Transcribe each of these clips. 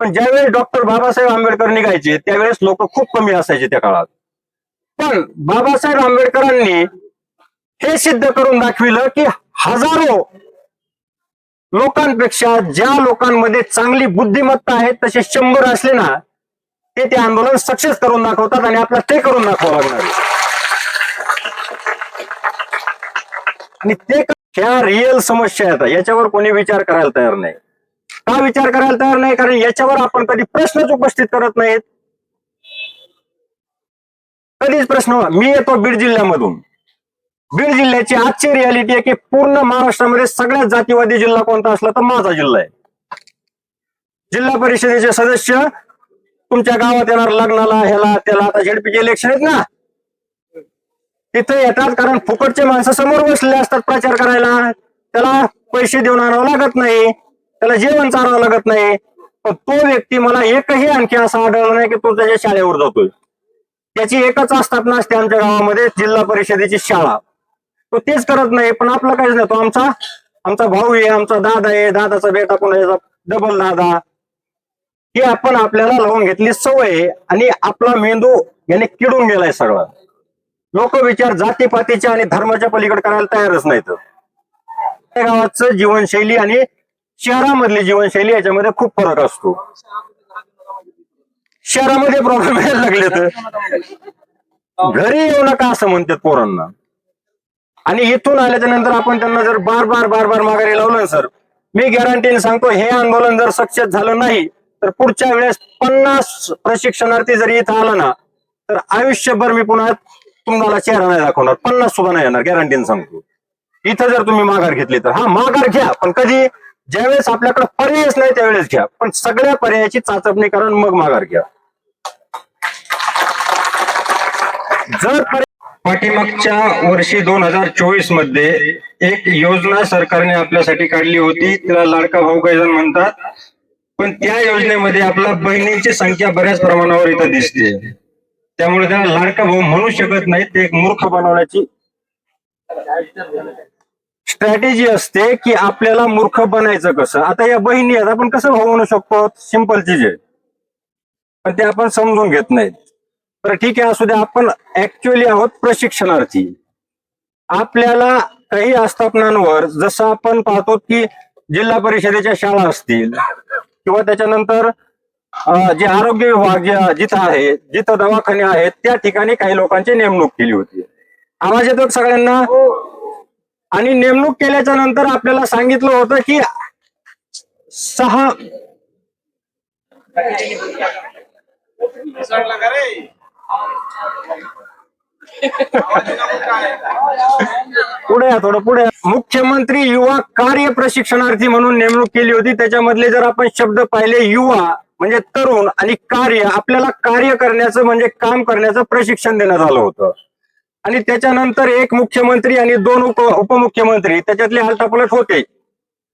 पण ज्यावेळेस डॉक्टर बाबासाहेब आंबेडकर निघायचे त्यावेळेस लोक खूप कमी असायचे त्या काळात. पण बाबासाहेब आंबेडकरांनी हे सिद्ध करून दाखविलं की हजारो लोकांपेक्षा ज्या लोकांमध्ये चांगली बुद्धिमत्ता आहे तसे शंभर असले ना ते ते आंदोलन सक्सेस करून दाखवतात आणि आपल्याला ते करून दाखवावं लागणार आणि ते ह्या रिअल समस्या आहेत याच्यावर कोणी विचार करायला तयार नाही. का विचार करायला तयार नाही? कारण याच्यावर आपण कधी प्रश्नच उपस्थित करत नाहीत. कधीच प्रश्न मी येतो बीड जिल्ह्यामधून. बीड जिल्ह्याची आजची रियालिटी आहे की पूर्ण महाराष्ट्रामध्ये सगळ्यात जातीवादी जिल्हा कोणता असला तर माझा जिल्हा आहे. जिल्हा परिषदेचे सदस्य तुमच्या गावात येणार लग्नाला ह्याला त्याला. आता झेडपीचे इलेक्शन आहेत ना. तिथे येतात कारण फुकटचे माणसं समोर बसलेले असतात प्रचार करायला. त्याला पैसे देऊन आणावं लागत नाही. त्याला जेवण चारावं लागत नाही. पण तो व्यक्ती मला एकही आणखी असा आढळला नाही की तो त्याच्या शाळेवर जातोय. त्याची एकच स्थापना असते आमच्या गावामध्ये जिल्हा परिषदेची शाळा. तो तेच करत नाही पण आपला काहीच नाही. तो आमचा आमचा भाऊ आहे आमचा दादा आहे दादाचा बेटा कोणाचा डबल दादा. ही आपण आपल्याला लावून घेतली सवय आणि आपला मेंदू याने किडून गेलाय सगळा. लोक विचार जातीपातीच्या आणि धर्माच्या पलीकडे करायला तयारच नाहीत. त्या गावाचं जीवनशैली आणि शहरामधली जीवनशैली याच्यामध्ये खूप फरक असतो. शहरामध्ये प्रॉब्लेम यायला लागले तर घरी येऊ नका असं म्हणतात पोरांना. आणि इथून आल्याच्यानंतर आपण त्यांना जर बार बार बार बार माघारी लावलं सर मी गॅरंटीने सांगतो हे आंदोलन जर सक्सेस झालं नाही तर पुढच्या वेळेस पन्नास प्रशिक्षणार्थी जरी इथं आला ना तर आयुष्यभर मी पुन्हा तुम्हाला चेहरा नाही दाखवणार. पन्नास सुद्धा नाही येणार गॅरंटीने सांगतो. इथं जर तुम्ही माघार घेतली तर. हा माघार घ्या पण कधी ज्यावेळेस आपल्याकडे पर्यायच नाही त्यावेळेस घ्या. पण सगळ्या पर्यायाची चाचपणी करून मग माघार घ्या. जर पाठीमागच्या वर्षी दोन हजार चोवीसमध्ये एक योजना सरकारने आपल्यासाठी काढली होती. तिला लाडका भाऊ काही म्हणतात. पण त्या योजनेमध्ये आपल्या बहिणींची संख्या बऱ्याच प्रमाणावर इथं दिसते. त्यामुळे त्याला लाडका भाऊ म्हणू शकत नाही ते एक मूर्ख बनवण्याची स्ट्रॅटेजी असते की आपल्याला मूर्ख बनायचं कसं? आता या बहिणी आहेत आपण कसं होऊ म्हणू शकतो? सिंपल चीज आहे. पण ते आपण समजून घेत नाहीत. तर ठीक आहे असू द्या आपण ऍक्च्युअली आहोत प्रशिक्षणार्थी. आपल्याला काही आस्थापनांवर जसं आपण पाहतो की जिल्हा परिषदेच्या शाळा असतील किंवा त्याच्यानंतर जे आरोग्य विभाग जिथं आहे जिथं दवाखाने आहेत त्या ठिकाणी काही लोकांची नेमणूक केली होती. आवाज येतो सगळ्यांना? हो. आणि नेमणूक केल्याच्यानंतर आपल्याला सांगितलं होतं की सहा पुढे या थोडं पुढे या. मुख्यमंत्री युवा कार्य प्रशिक्षणार्थी म्हणून नेमणूक केली होती त्याच्यामधले जर आपण शब्द पाहिले युवा म्हणजे तरुण आणि कार्य आपल्याला कार्य करण्याचं म्हणजे काम करण्याचं प्रशिक्षण देण्यात आलं होतं आणि त्याच्यानंतर एक मुख्यमंत्री आणि दोन उप उपमुख्यमंत्री. त्याच्यातले हलटापलट होते.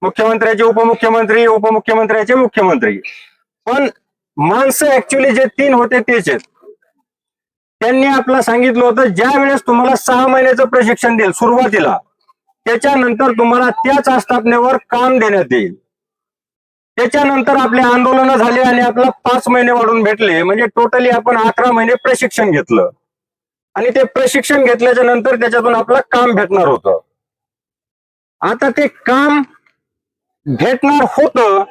मुख्यमंत्र्याचे उपमुख्यमंत्री उपमुख्यमंत्र्याचे मुख्यमंत्री. पण माणसं ऍक्च्युली जे तीन होते तेच आहेत. त्यांनी आपलं सांगितलं होतं ज्या वेळेस तुम्हाला सहा महिन्याचं प्रशिक्षण देईल सुरुवातीला त्याच्यानंतर तुम्हाला त्याच आस्थापनेवर काम देण्यात येईल. त्याच्यानंतर आपले आंदोलन झाले आणि आपला पाच महिने वाढून भेटले. म्हणजे टोटली आपण अकरा महिने प्रशिक्षण घेतलं. आणि ते प्रशिक्षण घेतल्याच्या नंतर त्याच्यातून आपलं काम भेटणार होतं. आता ते काम भेटणार होतं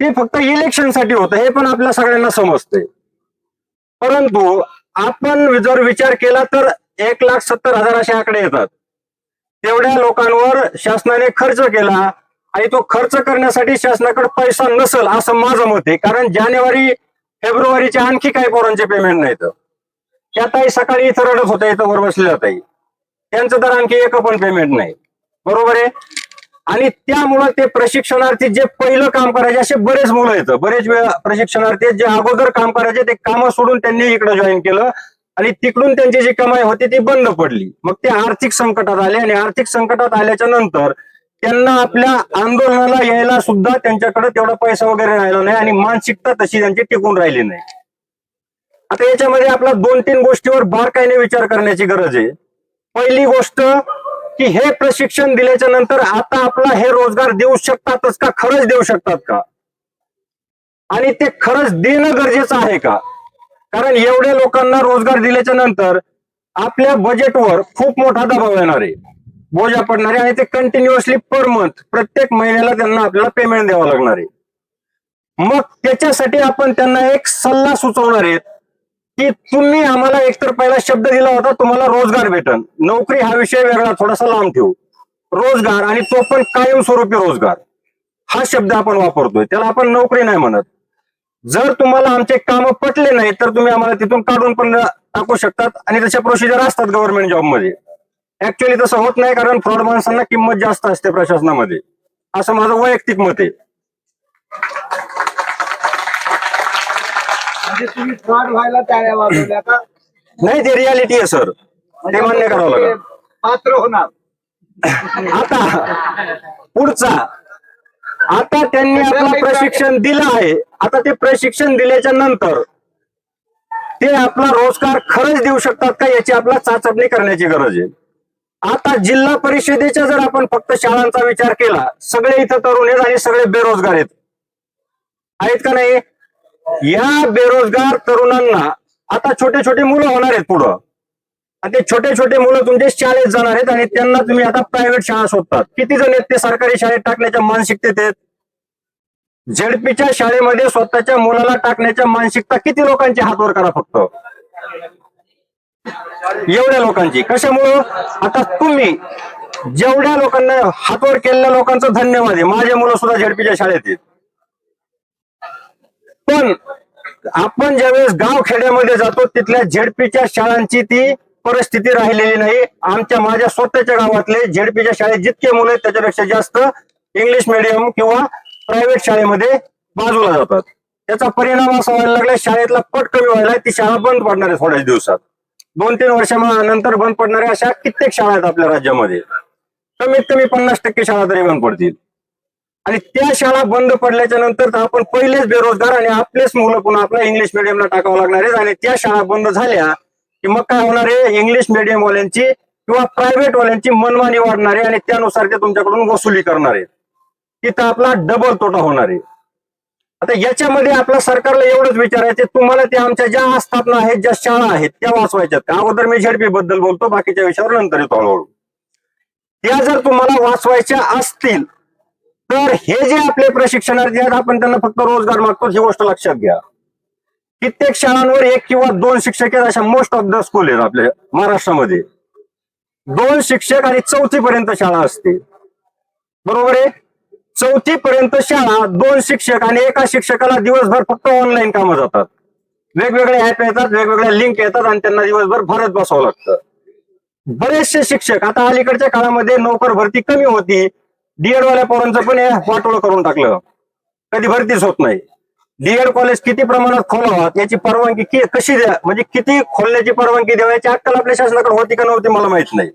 ते फक्त इलेक्शनसाठी होतं हे पण आपल्या सगळ्यांना समजते परंतु आपण जर विचार केला तर एक लाख सत्तर हजार असे आकडे येतात. तेवढ्या लोकांवर शासनाने खर्च केला आणि तो खर्च करण्यासाठी शासनाकडे पैसा नसेल असं माझं मत आहे. कारण जानेवारी फेब्रुवारीचे आणखी काही पोरांचे पेमेंट नाहीत. त्या ताई सकाळी इथं रडत होत्या इथं वर बसलेल्या ताई. त्यांचं तर आणखी एक पण पेमेंट नाही. बरोबर आहे? आणि त्यामुळं ते प्रशिक्षणार्थी जे पहिलं काम करायचे असे बरेच मुलं येतं बरेच वेळा प्रशिक्षणार्थी जे अगोदर काम करायचे ते कामं सोडून त्यांनी इकडे जॉईन केलं. आणि तिकडून त्यांची जी कमाई होती ती बंद पडली. मग ते आर्थिक संकटात आले आणि आर्थिक संकटात आल्याच्यानंतर त्यांना आपल्या आंदोलनाला यायला सुद्धा त्यांच्याकडे तेवढा पैसा वगैरे राहिला नाही आणि मानसिकता तशी त्यांची टिकून राहिली नाही. आता याच्यामध्ये आपला दोन तीन गोष्टीवर बारकाईने विचार करण्याची गरज आहे. पहिली गोष्ट की हे प्रशिक्षण दिल्याच्या नंतर आता आपला हे रोजगार देऊ शकतातच का? खरंच देऊ शकतात का? आणि ते खरंच देणं गरजेचं आहे का? कारण एवढ्या लोकांना रोजगार दिल्याच्या नंतर आपल्या बजेटवर खूप मोठा दबाव येणार आहे. बोजा पडणार आहे आणि ते कंटिन्युअसली पर मंथ प्रत्येक महिन्याला त्यांना आपल्याला पेमेंट द्यावं लागणार आहे. मग त्याच्यासाठी आपण त्यांना एक सल्ला सुचवणार आहेत की तुम्ही आम्हाला एकतर पहिला शब्द दिला होता तुम्हाला रोजगार भेटन. नोकरी हा विषय वेगळा थोडासा लांब ठेवू. रोजगार आणि तो पण कायमस्वरूपी रोजगार. हा शब्द आपण वापरतोय त्याला आपण नोकरी नाही म्हणत. जर तुम्हाला आमचे काम पटले नाही तर तुम्ही आम्हाला तिथून काढून पण टाकू शकतात आणि तशा प्रोसिजर असतात गव्हर्नमेंट जॉबमध्ये ऍक्च्युअली तसं होत नाही कारण फ्रॉड माणसांना किंमत जास्त असते प्रशासनामध्ये. असं माझं वैयक्तिक मत आहे. म्हणजे तुम्ही फ्रॉड व्हायला टाळ्या वाजवल्या का नाही ते रियालिटी आहे सर ते मान्य करावं म्हणजे लागेल. पात्र होणार. आता पुढचा. आता त्यांनी आपलं प्रशिक्षण दिलं आहे. आता ते प्रशिक्षण दिल्याच्या नंतर ते आपला रोजगार खरंच देऊ शकतात का याची आपला चाचपणी करण्याची गरज आहे. आता जिल्हा परिषदेच्या जर आपण फक्त शाळांचा विचार केला सगळे इथं तरुण आहेत आणि सगळे बेरोजगार आहेत. आहेत का नाही? या बेरोजगार तरुणांना आता छोटे छोटे मुलं होणार आहेत पुढं. आणि ते छोटे छोटे मुलं तुमचे शाळेत जाणार आहेत आणि त्यांना तुम्ही आता प्रायव्हेट शाळा शोधतात. किती जण आहेत ते सरकारी शाळेत टाकण्याच्या मानसिकतेत आहेत? झेडपीच्या शाळेमध्ये स्वतःच्या मुलाला टाकण्याच्या मानसिकता किती लोकांची हातवर करा फक्त? एवढ्या लोकांची. कशामुळं? आता तुम्ही जेवढ्या लोकांना हातवर केलेल्या लोकांचं धन्यवाद आहे. माझे मुलं सुद्धा झेडपीच्या शाळेत आहेत. पण आपण ज्यावेळेस गाव खेड्यामध्ये जातो तिथल्या झेडपीच्या शाळांची ती परिस्थिती राहिलेली नाही. आमच्या माझ्या स्वतःच्या गावातले झेडपीच्या शाळेत जितके मुलं आहेत त्याच्यापेक्षा जास्त इंग्लिश मिडियम किंवा प्रायव्हेट शाळेमध्ये बाजूला जातात. त्याचा परिणाम असा व्हायला लागला शाळेतला पट कमी व्हायला ती शाळा बंद पडणार आहे थोड्याच दिवसात. दोन तीन वर्षानंतर बंद पडणाऱ्या अशा कित्येक शाळा आहेत आपल्या राज्यामध्ये. कमीत कमी पन्नास टक्के शाळा तरी बंद पडतील. आणि त्या शाळा बंद पडल्याच्या नंतर तर आपण पहिलेच बेरोजगार आणि आपलेच मुलं पुन्हा आपल्या इंग्लिश मिडियमला टाकावं लागणार आहे आणि त्या शाळा बंद झाल्या की मग काय होणार आहे? इंग्लिश मिडियम वाल्यांची किंवा प्रायव्हेट वाल्यांची मनमानी वाढणार आहे आणि त्यानुसार ते तुमच्याकडून वसुली करणार आहे तिथं आपला डबल तोटा होणार आहे. आता याच्यामध्ये आपल्या सरकारला एवढंच विचारायचं तुम्हाला त्या आमच्या ज्या आस्थापना आहेत ज्या शाळा आहेत त्या वाचवायच्यात का? अगोदर मी झेडपी बद्दल बोलतो बाकीच्या विषयावर नंतर येतो हळूहळू. त्या जर तुम्हाला वाचवायच्या असतील तर हे जे आपले प्रशिक्षणार्थी आहेत आपण त्यांना फक्त रोजगार मागतो ही गोष्ट लक्षात घ्या. कित्येक शाळांवर एक किंवा दोन शिक्षक आहेत अशा मोस्ट ऑफ द स्कूल आहेत आपल्या महाराष्ट्रामध्ये. दोन शिक्षक आणि चौथी पर्यंत शाळा असते. बरोबर आहे? चौथी पर्यंत शाळा दोन शिक्षक आणि एका शिक्षकाला दिवसभर फक्त ऑनलाईन कामं जातात. वेगवेगळे ऍप येतात वेगवेगळ्या लिंक येतात आणि त्यांना दिवसभर भरत बसावं लागतं. बरेचसे शिक्षक आता अलीकडच्या काळामध्ये नोकर भरती कमी होती डीएड वाल्या पोरांचं पण हे वाटोळं करून टाकलं. कधी भरतीच होत नाही. डीएड कॉलेज किती प्रमाणात खोलावा याची परवानगी कशी द्या म्हणजे किती खोलण्याची परवानगी द्यावी याची अक्कल आपल्या शासनाकडे होती का नव्हती मला माहीत नाही.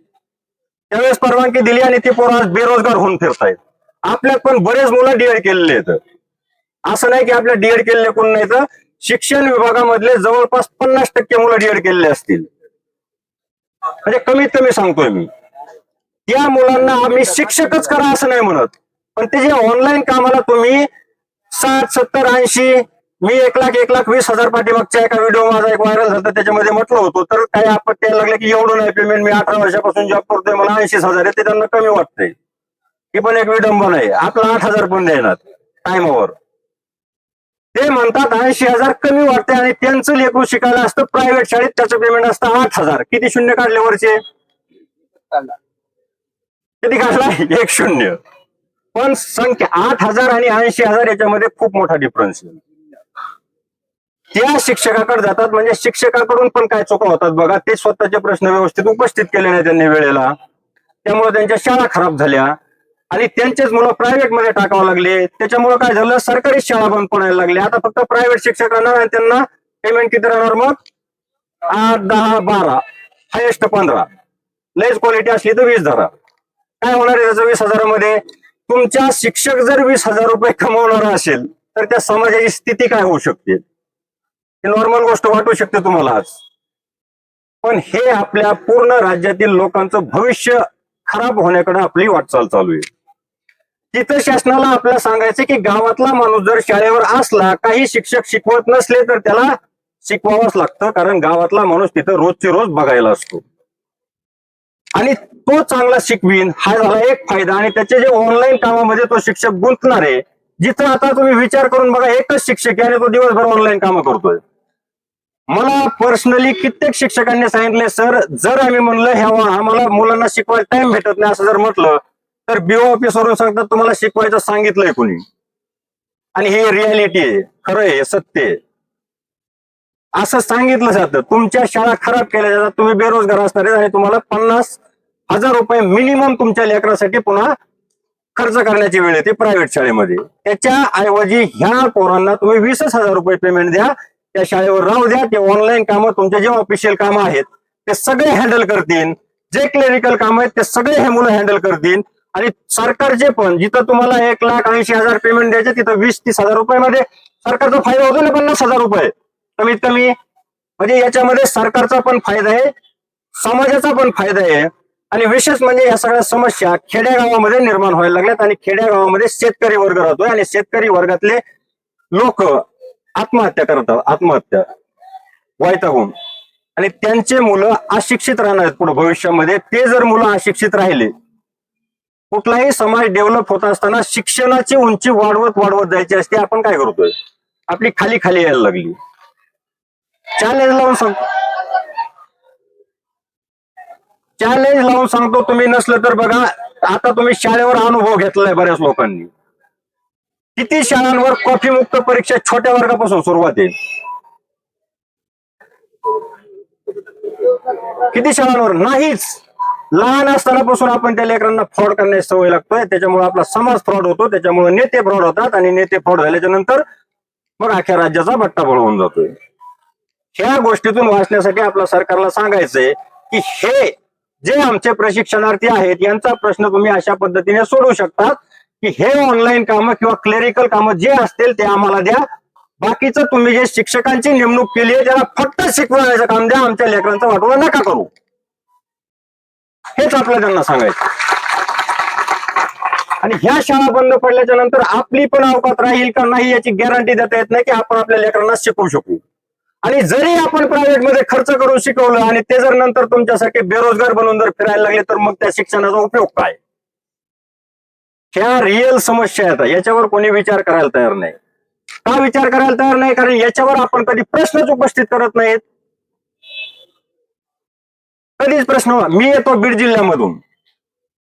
त्यावेळेस परवानगी दिली आणि ते पोरं आज बेरोजगार होऊन फिरतायत. आपल्यात पण बरेच मुलं डीएड केलेले आहेत. असं नाही की आपल्या डीएड केलेले कोण नाही तर शिक्षण विभागामधले जवळपास पन्नास टक्के मुलं डीएड केलेले असतील. म्हणजे कमीत कमी सांगतोय मी. या मुलांना आम्ही शिक्षकच करा असं नाही म्हणत. पण ते जे ऑनलाईन कामाला तुम्ही साठ सत्तर ऐंशी मी एक लाख एक लाख वीस हजार पाठीमागच्या एका व्हिडिओ माझा एक व्हायरल झाला त्याच्यामध्ये म्हटलं होतं तर काही आपत्ती लागले लागलं की एवढं नाही पेमेंट मी अठरा वर्षापासून जॉब करतोय मला ऐंशी हजार आहे ते त्यांना कमी वाटतंय. ही पण एक विडंबन आहे. आपला आठ हजार पण देणार टाइमवर ते म्हणतात ऐंशी हजार कमी वाटते आणि त्यांचं लेकरू शिकायला असतं प्रायव्हेट शाळेत त्याचं पेमेंट असतं आठ हजार. किती शून्य काढले वरचे? किती काढला एक शून्य. पण संख्या आठ हजार आणि ऐंशी हजार याच्यामध्ये खूप मोठा डिफरन्स आहे. त्या शिक्षकाकडे जातात म्हणजे शिक्षकाकडून पण काय चुका होतात बघा. ते स्वतःचे प्रश्न व्यवस्थित उपस्थित केले नाही त्यांनी वेळेला. त्यामुळे त्यांच्या शाळा खराब झाल्या. आणि त्यांचेच मुलं प्रायव्हेटमध्ये टाकावं लागले. त्याच्यामुळे काय झालं? सरकारी शाळा बंद पडायला लागली आता फक्त प्रायव्हेट शिक्षक राहणार आणि त्यांना पेमेंट किती राहणार मग? आठ दहा बारा. हायेस्ट पंधरा. लयच क्वालिटी असली तर वीस धरा. काय होणार आहे त्याचं वीस हजारामध्ये? तुमच्या शिक्षक जर वीस हजार रुपये कमवणार असेल तर त्या समाजाची स्थिती काय होऊ शकते? हे नॉर्मल गोष्ट वाटू शकते तुम्हाला आज. पण हे आपल्या पूर्ण राज्यातील लोकांचं भविष्य खराब होण्याकडे आपली वाटचाल चालू आहे. तिथं शासनाला आपल्याला सांगायचं की गावातला माणूस जर शाळेवर असला काही शिक्षक शिकवत नसले तर त्याला शिकवावंच लागतं कारण गावातला माणूस तिथं रोजचे रोज बघायला असतो. आणि तो चांगला शिकवीन हा झाला एक फायदा. आणि त्याचे जे ऑनलाईन कामामध्ये तो शिक्षक गुंतणार आहे जिथं आता तुम्ही विचार करून बघा एकच शिक्षक आहे आणि तो दिवसभर ऑनलाईन कामं करतोय. मला पर्सनली कित्येक शिक्षकांनी सांगितले सर जर आम्ही म्हणलं ह्या आम्हाला मुलांना शिकवायला टाइम भेटत नाही असं जर म्हटलं तर बीओ ऑफिस वरून सांगतात तुम्हाला शिकवायचं सांगितलंय कुणी. आणि हे रियालिटी आहे. खरं आहे सत्य आहे. असं सांगितलं जातं. तुमच्या शाळा खराब केल्या जातात तुम्ही बेरोजगार असणार आहे आणि तुम्हाला पन्नास हजार रुपये मिनिमम तुमच्या लेकरासाठी पुन्हा खर्च करण्याची वेळ येते प्रायव्हेट शाळेमध्ये. त्याच्या ऐवजी ह्या पोरांना तुम्ही वीसच हजार रुपये पेमेंट द्या. त्या शाळेवर राहू द्या. ते ऑनलाईन कामं तुमचे जे ऑफिशियल कामं आहेत ते सगळे हँडल करतील. जे क्लिनिकल काम आहेत ते सगळे हे मुलं हँडल करतील. आणि सरकारचे पण जिथं तुम्हाला एक लाख ऐंशी हजार पेमेंट द्यायचे तिथं वीस तीस हजार रुपयामध्ये सरकारचा फायदा होतो ना पन्नास हजार रुपये? कमीत कमी. म्हणजे याच्यामध्ये सरकारचा पण फायदा आहे समाजाचा पण फायदा आहे. आणि विशेष म्हणजे या सगळ्या समस्या खेड्यागावामध्ये निर्माण व्हायला लागल्यात आणि खेड्यागावामध्ये शेतकरी वर्ग राहतोय आणि शेतकरी वर्गातले लोक आत्महत्या करतात आत्महत्या वैतागून आणि त्यांचे मुलं अशिक्षित राहणार आहेत पुढे भविष्यामध्ये. ते जर मुलं अशिक्षित राहिले कुठलाही समाज डेव्हलप होत असताना शिक्षणाची उंची वाढवत वाढवत जायची असते आपण काय करतोय? आपली खाली खाली यायला लागली. चॅलेंज लावून सांगतो. चॅलेंज लावून सांगतो तुम्ही नसलं तर बघा आता तुम्ही शाळेवर अनुभव घेतलाय बऱ्याच लोकांनी. किती शाळांवर कॉफी मुक्त परीक्षा छोट्या वर्गापासून सुरुवात आहे? किती शाळांवर? नाहीच. लहान असतानापासून आपण त्या लेकरांना फ्रॉड करण्याची सवय लागतोय. त्याच्यामुळे आपला समाज फ्रॉड होतो. त्याच्यामुळे नेते फ्रॉड होतात आणि नेते फ्रॉड झाल्याच्यानंतर मग अख्या राज्याचा भट्टा होऊन जातोय. ह्या गोष्टीतून वाचण्यासाठी आपल्या सरकारला सांगायचंय की हे जे आमचे प्रशिक्षणार्थी आहेत यांचा प्रश्न तुम्ही अशा पद्धतीने सोडवू शकतात की हे ऑनलाईन कामं किंवा क्लेरिकल कामं जे असतील ते आम्हाला द्या. बाकीचं तुम्ही जे शिक्षकांची नेमणूक केली आहे त्याला फक्त शिकवण्याचं काम द्या आमच्या लेकरांचं वाटवं नका करू. हेच आपलं त्यांना सांगायचं. आणि ह्या शाळा बंद पडल्याच्या नंतर आपली पण अवकात राहील का नाही याची गॅरंटी देता येत नाही की आपण आपल्या लेकरांना शिकवू शकू. आणि जरी आपण प्रायव्हेटमध्ये खर्च करून शिकवलं आणि ते जर नंतर तुमच्यासाठी बेरोजगार बनून जर फिरायला लागले तर मग त्या शिक्षणाचा उपयोग काय? ह्या रिअल समस्या आहेत. याच्यावर कोणी विचार करायला तयार नाही. का विचार करायला तयार नाही? कारण याच्यावर आपण कधी प्रश्नच उपस्थित करत नाहीत. कधीच प्रश्न मी येतो बीड जिल्ह्यामधून.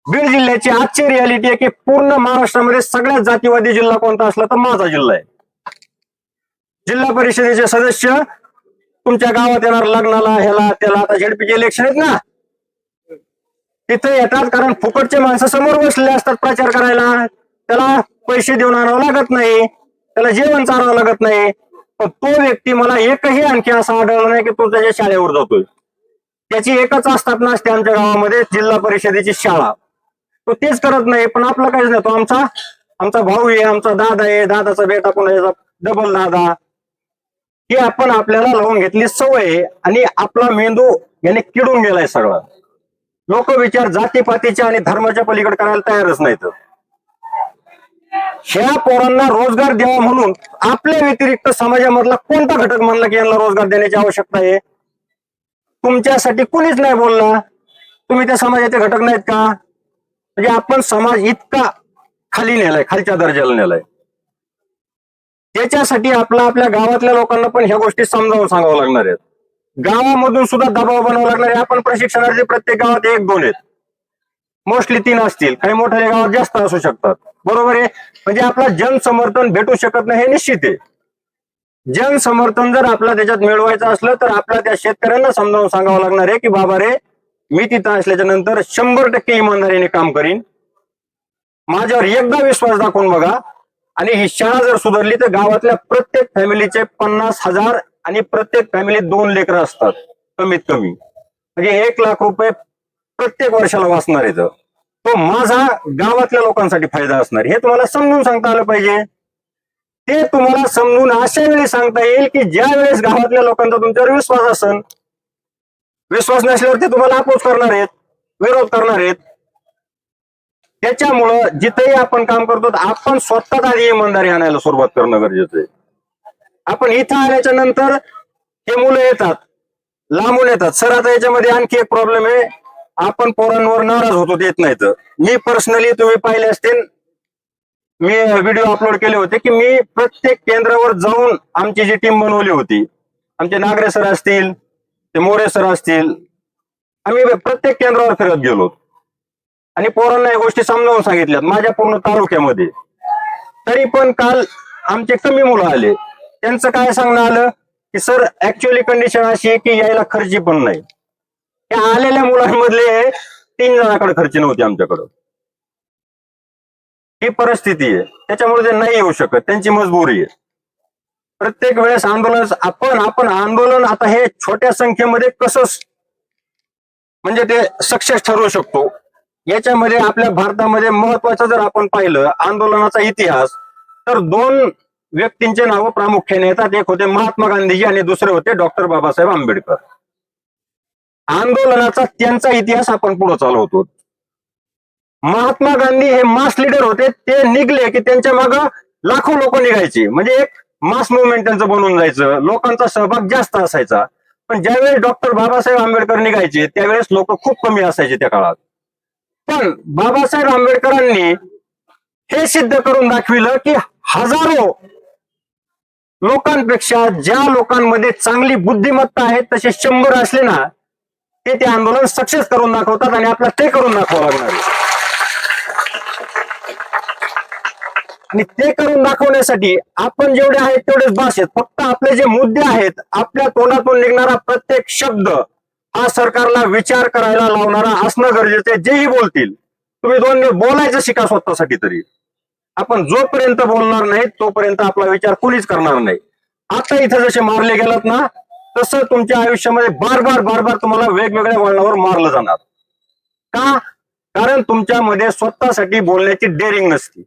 बीड जिल्ह्याची आजची रियालिटी आहे की पूर्ण महाराष्ट्रामध्ये सगळ्यात जातीवादी जिल्हा कोणता असला तर माझा जिल्हा आहे. जिल्हा परिषदेचे सदस्य तुमच्या गावात येणार लग्नाला ह्याला त्याला आता झेडपीचे इलेक्शन आहेत ना? तिथे येतात कारण फुकटचे माणसं समोर बसलेले असतात प्रचार करायला. त्याला पैसे देऊन आणावं लागत नाही. त्याला जेवण चारावं लागत नाही. पण तो व्यक्ती मला एकही आणखी असा आढळला नाही की तो त्याच्या शाळेवर जातोय. त्याची एकच स्थापना असते आमच्या गावामध्ये जिल्हा परिषदेची शाळा. तो तेच करत नाही पण आपला काहीच नाही. तो आमचा आमचा भाऊ आहे आमचा दादा आहे. दादाचा बेटा पुन्हा डबल दादा. ही आपण आपल्याला लावून घेतली सवय आणि आपला मेंदू याने किडून गेलाय सगळा. लोक विचार जातीपातीच्या आणि धर्माच्या पलीकडे करायला तयारच नाहीत. ह्या पोरांना रोजगार द्यावा म्हणून आपल्या व्यतिरिक्त समाजामधला कोणता घटक म्हणला की यांना रोजगार देण्याची आवश्यकता आहे? तुमच्यासाठी कुणीच नाही बोलला. तुम्ही त्या समाजाचे घटक नाहीत का? म्हणजे आपण समाज इतका खाली नेलाय खालच्या दर्जाला नेलाय. त्याच्यासाठी आपला आपल्या गावातल्या लोकांना पण ह्या गोष्टी समजावून सांगावं लागणार आहेत. गावामधून सुद्धा दबाव बनावा लागणार आहे. आपण प्रशिक्षणार्थी प्रत्येक गावात एक दोन आहेत. मोस्टली तीन असतील. काही मोठ्या गावात जास्त असू शकतात. बरोबर आहे? म्हणजे आपला जनसमर्थन भेटू शकत नाही हे निश्चित आहे. जनसमर्थन जर आपला त्याच्यात मिळवायचं असलं तर आपल्या त्या शेतकऱ्यांना समजावून सांगावं लागणार आहे की बाबा रे मी तिथं असल्याच्या नंतर शंभर टक्के इमानदारीने काम करीन. माझ्यावर एकदा विश्वास दाखवून बघा. आणि ही शाळा जर सुधारली तर गावातल्या प्रत्येक फॅमिलीचे पन्नास हजार आणि प्रत्येक फॅमिलीत दोन लेकरं असतात कमीत कमी. म्हणजे एक लाख रुपये प्रत्येक वर्षाला वाचणार आहेत तो. माझा गावातल्या लोकांसाठी फायदा असणार. हे तुम्हाला समजून सांगता आलं पाहिजे. ते तुम्हाला समजून अशा वेळी सांगता येईल की ज्या वेळेस गावातल्या लोकांचा तुमच्यावर विश्वास असेल विश्वास नसल्यावर ते तुम्हाला अपोज करणार आहेत विरोध करणार आहेत. त्याच्यामुळं जिथेही आपण काम करतो आपण स्वतःच आधी इमानदारी आणायला सुरुवात करणं गरजेचं आहे. आपण इथं आल्याच्यानंतर हे मुलं येतात लांबून येतात. सर आता याच्यामध्ये आणखी एक प्रॉब्लेम आहे. आपण पोरांवर नाराज होतो देत तर मी पर्सनली तुम्ही पाहिले असतील मी व्हिडिओ अपलोड केले होते की मी प्रत्येक केंद्रावर जाऊन आमची जी टीम बनवली होती आमचे नागरे सर असतील ते मोरे सर असतील आम्ही प्रत्येक केंद्रावर फिरत गेलो आणि पोरांना या गोष्टी समजावून सांगितल्यात माझ्या पूर्ण तालुक्यामध्ये. तरी पण काल आमचे कमी मुलं आले. त्यांचं काय सांगणं आलं? की सर ऍक्च्युअली कंडिशन अशी आहे की यायला खर्ची पण नाही. त्या आलेल्या मुलांमधले तीन जणांकडे खर्ची नव्हती आमच्याकडं. ही परिस्थिती आहे. त्याच्यामुळे ते नाही येऊ शकत. त्यांची मजबुरी आहे. प्रत्येक वेळेस आंदोलन आपण आपण आंदोलन आता हे छोट्या संख्येमध्ये कसं म्हणजे ते सक्सेस ठरवू शकतो? याच्यामध्ये आपल्या भारतामध्ये महत्वाचं जर आपण पाहिलं आंदोलनाचा इतिहास तर दोन व्यक्तींचे नावं प्रामुख्याने येतात. एक होते महात्मा गांधीजी आणि दुसरे होते डॉक्टर बाबासाहेब आंबेडकर. आंदोलनाचा त्यांचा इतिहास आपण पुढे चालवतो. महात्मा गांधी हे मास लीडर होते. ते निघले की त्यांच्या माग लाखो लोक निघायचे. म्हणजे एक मास मुवमेंट त्यांचं बनून जायचं. लोकांचा सहभाग जास्त असायचा. पण ज्यावेळेस डॉक्टर बाबासाहेब आंबेडकर निघायचे त्यावेळेस लोक खूप कमी असायचे त्या काळात. पण बाबासाहेब आंबेडकरांनी हे सिद्ध करून दाखविलं की हजारो लोकांपेक्षा ज्या लोकांमध्ये चांगली बुद्धिमत्ता आहे तसे शंभर असले ना ते ते आंदोलन सक्सेस करून दाखवतात आणि आपला ते करून दाखवावं लागणार आणि ते करून दाखवण्यासाठी आपण जेवढे आहेत तेवढेच भाषेत फक्त आपले जे मुद्दे आहेत आपल्या तोंडातून निघणारा प्रत्येक शब्द हा सरकारला विचार करायला लावणारा असणं गरजेचं आहे जेही बोलतील. तुम्ही दोन बोलायचं शिका स्वतःसाठी तरी. आपण जोपर्यंत बोलणार नाही तोपर्यंत आपला विचार कुणीच करणार नाही. आता इथं जसे मारले गेलात ना तसं तुमच्या आयुष्यामध्ये बार बार बार बार तुम्हाला वेगवेगळ्या वळणावर मारलं जाणार. का? कारण तुमच्यामध्ये स्वतःसाठी बोलण्याची डेअरिंग नसती.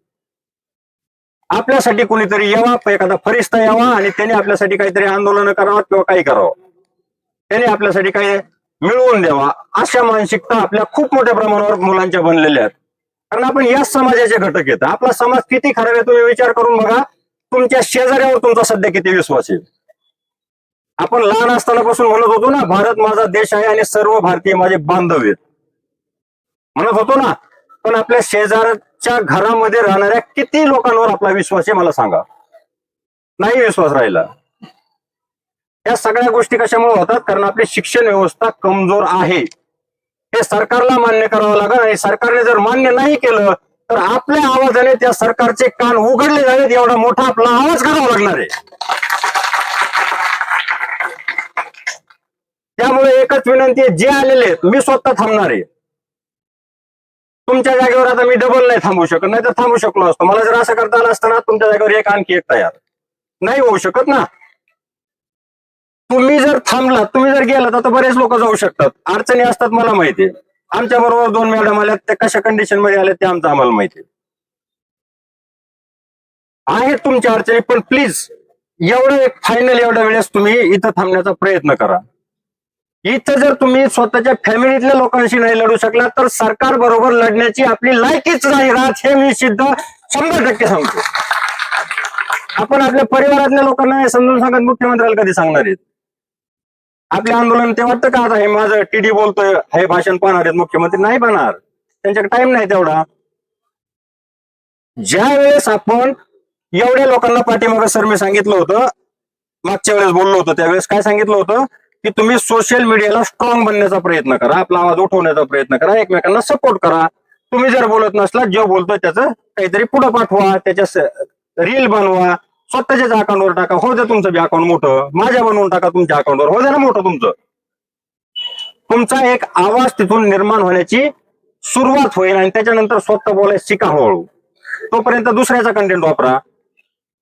आपल्यासाठी कोणीतरी यावा एखादा फरिस्ता यावा आणि त्याने आपल्यासाठी काहीतरी आंदोलन करावं किंवा काही करावं. त्याने आपल्यासाठी काही मिळवून द्यावा. अशा मानसिकता आपल्या खूप मोठ्या प्रमाणावर मुलांच्या बनलेल्या आहेत. कारण आपण याच समाजाचे घटक येत आपला समाज किती खराब आहे तुम्ही विचार करून बघा. तुमच्या शेजाऱ्यावर तुमचा सध्या किती विश्वास आहे? आपण लहान असतानापासून म्हणत होतो ना भारत माझा देश आहे आणि सर्व भारतीय माझे बांधव आहेत. म्हणत होतो ना पण आपल्या शेजारच्या घरामध्ये राहणाऱ्या किती लोकांवर आपला विश्वास आहे मला सांगा. नाही विश्वास राहिला. या सगळ्या गोष्टी कशामुळे होतात? कारण आपली शिक्षण व्यवस्था कमजोर आहे. हे सरकारला मान्य करावं लागेल आणि सरकारने जर मान्य नाही केलं तर आपल्या आवाजाने त्या सरकारचे कान उघडले जावेत एवढा मोठा आपला आवाज करावा लागणार आहे. त्यामुळे एकच विनंती आहे जे आलेले आहेत मी स्वतः थांबणार आहे. तुमच्या जागेवर आता मी डबल नाही थांबू शकत नाही तर थांबू शकलो असतो. मला जर असं करता आलं असताना तुमच्या जागेवर एक आणखी एक तयार. नाही होऊ शकत ना. तुम्ही जर थांबलात तुम्ही जर गेलात आता बरेच लोक जाऊ शकतात. अडचणी असतात मला माहिती आहे. आमच्या बरोबर दोन मॅडम आल्यात त्या कशा कंडिशनमध्ये आल्या ते आमचं आम्हाला माहिती आहे. आहेत तुमच्या अडचणी पण प्लीज एवढं एक फायनल एवढ्या वेळेस तुम्ही इथं थांबण्याचा प्रयत्न करा. इथं जर तुम्ही स्वतःच्या फॅमिलीतल्या लोकांशी नाही लढू शकला तर सरकार बरोबर लढण्याची आपली लायकीच नाही राहत हे मी सिद्ध शंभर टक्के सांगतो. आपण आपल्या परिवारातल्या लोकांना हे समजून सांगत मुख्यमंत्र्याला कधी सांगणार आहेत? आपले आंदोलन ते वाटतं का आता हे माझं टीडी बोलतोय हे भाषण पाहणार आहेत मुख्यमंत्री नाही पाहणार. त्यांच्याकडे टाइम नाही तेवढा. ज्या वेळेस आपण एवढ्या लोकांना पाठीमागं सर मी सांगितलं होतं मागच्या वेळेस बोललो होतो त्यावेळेस काय सांगितलं होतं की तुम्ही सोशल मीडियाला स्ट्रॉंग बनण्याचा प्रयत्न करा आपला आवाज उठवण्याचा प्रयत्न करा एकमेकांना सपोर्ट करा. तुम्ही जर बोलत नसला जो बोलतोय त्याचं काहीतरी पुढं पाठवा त्याच्या रील बनवा स्वतःच्याच अकाउंटवर टाका. हो द्या तुमचं बी अकाउंट मोठं माझ्या बनवून टाका तुमच्या अकाउंटवर हो जा ना मोठं तुमचं. तुमचा एक आवाज तिथून निर्माण होण्याची सुरुवात होईल आणि त्याच्यानंतर स्वतः बोलायला शिका हळूहळू. तोपर्यंत दुसऱ्याचा कंटेंट वापरा.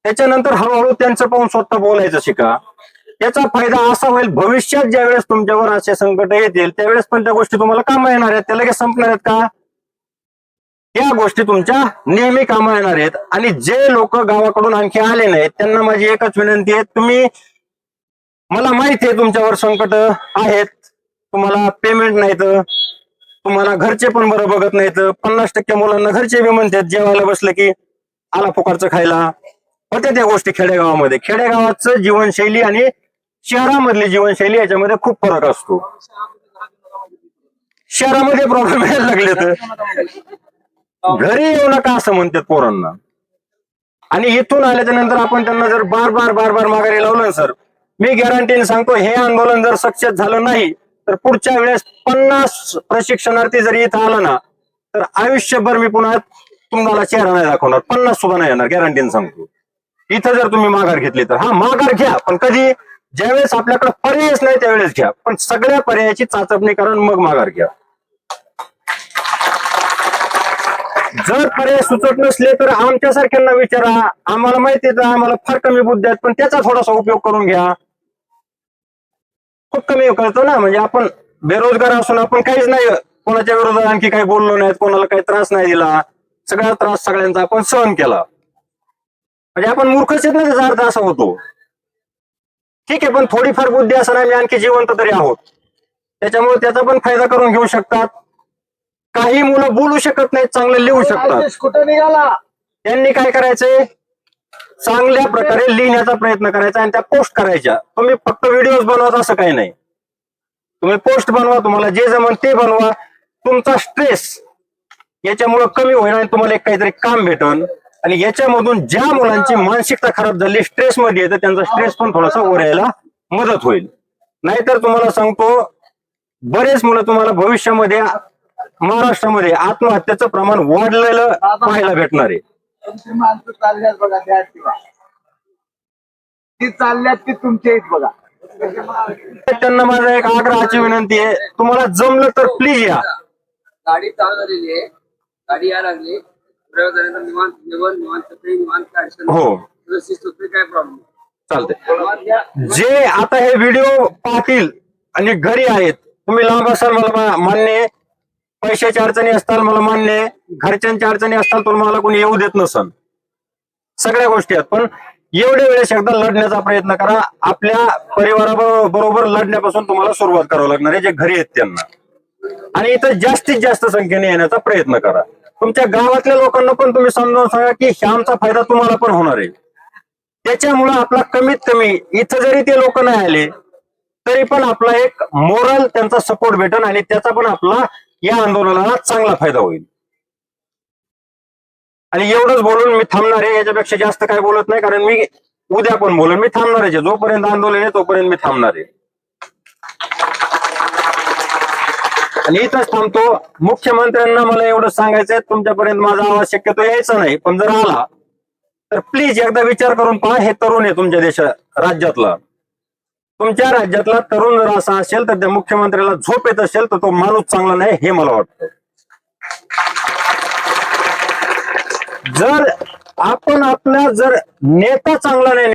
त्याच्यानंतर हळूहळू त्यांचं पाहून स्वतः बोलायचं शिका. याचा फायदा असा होईल भविष्यात ज्यावेळेस तुमच्यावर असे संकट येतील त्यावेळेस पण त्या गोष्टी तुम्हाला कामा येणार आहेत. त्या लगेच संपणार आहेत का? या गोष्टी तुमच्या नेहमी कामा येणार आहेत. आणि जे लोक गावाकडून आणखी आले नाहीत त्यांना माझी एकच विनंती आहे. तुम्ही मला माहिती आहे तुमच्यावर संकट आहेत. तुम्हाला पेमेंट नाहीत. तुम्हाला घरचे पण बरं बघत नाहीत. पन्नास टक्के मुलांना घरचे बी म्हणतात जेवायला बसलं की आला फुकारचं खायला. होत्या त्या गोष्टी खेडेगावामध्ये. खेडेगावाचं जीवनशैली आणि शहरामधली जीवनशैली याच्यामध्ये खूप फरक असतो. शहरामध्ये प्रॉब्लेम यायला लागले तर घरी येऊ नका असं म्हणतात पोरांना. आणि इथून आल्याच्यानंतर आपण त्यांना जर बार बार बार बार माघारी लावलं ना सर मी गॅरंटीने सांगतो हे आंदोलन जर सक्सेस झालं नाही तर पुढच्या वेळेस पन्नास प्रशिक्षणार्थी जर इथं आला ना तर आयुष्यभर मी पुन्हा तुम्हाला चेहरा नाही दाखवणार. पन्नास सुद्धा नाही येणार गॅरंटीने सांगतो. इथं जर तुम्ही माघार घेतली तर. हा माघार घ्या पण कधी ज्यावेळेस आपल्याकडे पर्यायच नाही त्यावेळेस घ्या. पण सगळ्या पर्यायाची चाचपणी करून आणि मग माघार घ्या. जर पर्याय सुचत नसले तर आमच्यासारख्यांना विचारा. आम्हाला माहिती आहे तर आम्हाला फार कमी बुद्धी आहेत पण त्याचा थोडासा उपयोग करून घ्या. खूप कमी करतो ना म्हणजे आपण बेरोजगार असून आपण काहीच नाही कोणाच्या विरोधात आणखी काही बोललो नाहीत कोणाला काही त्रास नाही दिला. सगळा त्रास सगळ्यांचा आपण सहन केला. म्हणजे आपण मूर्खच येत ना त्याचा अर्थ असा होतो. ठीक आहे पण थोडीफार बुद्धी असणार आम्ही आणखी जिवंत तरी आहोत. त्याच्यामुळे त्याचा पण फायदा करून घेऊ शकतात. काही मुलं बोलू शकत नाहीत चांगलं लिहू शकतात. कुठं निघाला? त्यांनी काय करायचंय? चांगल्या प्रकारे लिहिण्याचा प्रयत्न करायचा आणि त्या पोस्ट करायच्या. तुम्ही फक्त व्हिडिओज बनवत असं काही नाही. तुम्ही पोस्ट बनवा तुम्हाला जे जमन ते बनवा. तुमचा स्ट्रेस याच्यामुळे कमी होईल आणि तुम्हाला एक काहीतरी काम भेटन. आणि याच्यामधून ज्या मुलांची मानसिकता खराब झाली स्ट्रेस मध्ये येतं त्यांचा स्ट्रेस पण थोडासा वर यायला मदत होईल. नाहीतर तुम्हाला सांगतो बरेच मुलं तुम्हाला भविष्यामध्ये महाराष्ट्रामध्ये आत्महत्याचं प्रमाण वाढलेलं पाहायला भेटणार आहे. तुमची माणसं चालल्यात बघा त्या ठिकाणी. ती चालल्यात ती तुमच्या इथ बघा. त्यांना माझा एक आग्रहाची विनंती आहे. तुम्हाला जमलं तर प्लीज या. गाडी चालू झालेली आहे. गाडी यायला लागली. प्रयोग झाल्यानंतर निवांत जेवण निवांत कपडे निवांत काय अडचण नाही. हो. काय प्रॉब्लेम चालतंय. या जे आता हे व्हिडिओ पाहतील आणि घरी आहेत तुम्ही लांब असाल मला मा- मान्य आहे. पैशाच्या अडचणी असताल मला मान्य आहे. घरच्यांच्या अडचणी असताल तर मला कोणी येऊ देत नसन. सगळ्या गोष्टी आहेत. पण एवढ्या वेळेस एकदा लढण्याचा प्रयत्न करा. आपल्या परिवाराबरोबर लढण्यापासून तुम्हाला सुरुवात करावं लागणार आहे. जे घरी आहेत त्यांना. आणि इथं जास्तीत जास्त संख्येने येण्याचा प्रयत्न करा. तुमच्या गावातल्या लोकांना पण तुम्ही समजावून सांगा की ह्यामचा फायदा तुम्हाला पण होणार आहे. त्याच्यामुळं आपला कमीत कमी इथं जरी ते लोक नाही आले तरी पण आपला एक मोरल त्यांचा सपोर्ट भेटन आणि त्याचा पण आपला या आंदोलनाला चांगला फायदा होईल. आणि एवढंच बोलून मी थांबणार आहे याच्यापेक्षा जास्त काय बोलत नाही कारण मी उद्या पण बोलून मी थांबणार आहे. जोपर्यंत आंदोलन आहे तोपर्यंत मी थांबणार आहे. आणि इथंच थांबतो. मुख्यमंत्र्यांना मला एवढं सांगायचंय तुमच्यापर्यंत माझा आवाज शक्यतो यायचा नाही पण जर आला तर प्लीज एकदा विचार करून पहा हे तरुण आहे तुमच्या देशा राज्यातला. तुमच्या राज्यातला तरुण जर असा असेल तर त्या मुख्यमंत्र्याला झोप येत असेल तर तो माणूस चांगला नाही हे मला वाटतं. जर आपण आपला जर नेता चांगला नाही